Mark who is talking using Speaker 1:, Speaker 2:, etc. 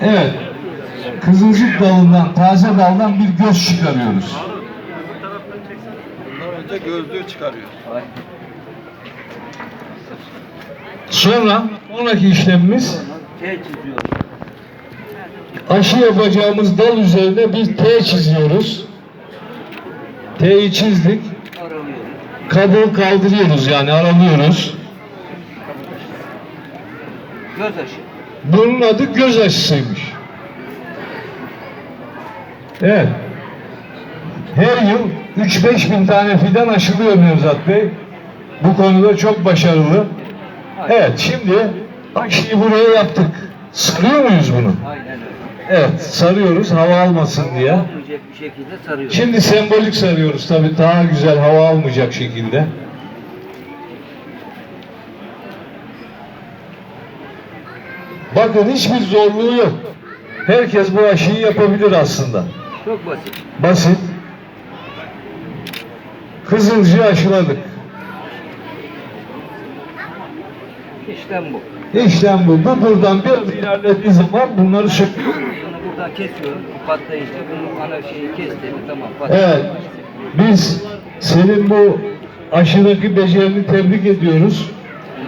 Speaker 1: Evet. Kızılcık dalından, taze daldan bir göz çıkarıyoruz.
Speaker 2: Bundan önce gözlüğü çıkarıyor.
Speaker 3: Ay.
Speaker 1: Sonra sonraki işlemimiz aşı yapacağımız dal üzerine bir T çiziyoruz. T'yi çizdik. Kabuğu kaldırıyoruz yani aralıyoruz.
Speaker 3: Göz aşı.
Speaker 1: Bunun adı göz aşısıymış. Evet. Her yıl 3-5 bin tane fidan aşılıyor Nevzat Bey. Bu konuda çok başarılı. Evet şimdi aşıyı buraya yaptık. Sarıyor muyuz bunu? Evet sarıyoruz hava almasın diye. Şimdi sembolik sarıyoruz tabii daha güzel hava almayacak şekilde. Bakın hiçbir zorluğu yok. Herkes bu aşıyı yapabilir aslında.
Speaker 3: Çok basit.
Speaker 1: Basit. Kızılcığı aşıladık.
Speaker 3: İşlem bu.
Speaker 1: İşlem bu. Bu buradan biraz ilerlediği zaman bunları söküyor.
Speaker 3: Bunu buradan kesiyorum. Bu patlayınca bunun ana şeyi kesti. Tamam patladı.
Speaker 1: Evet. Biz senin bu aşıdaki becerini tebrik ediyoruz.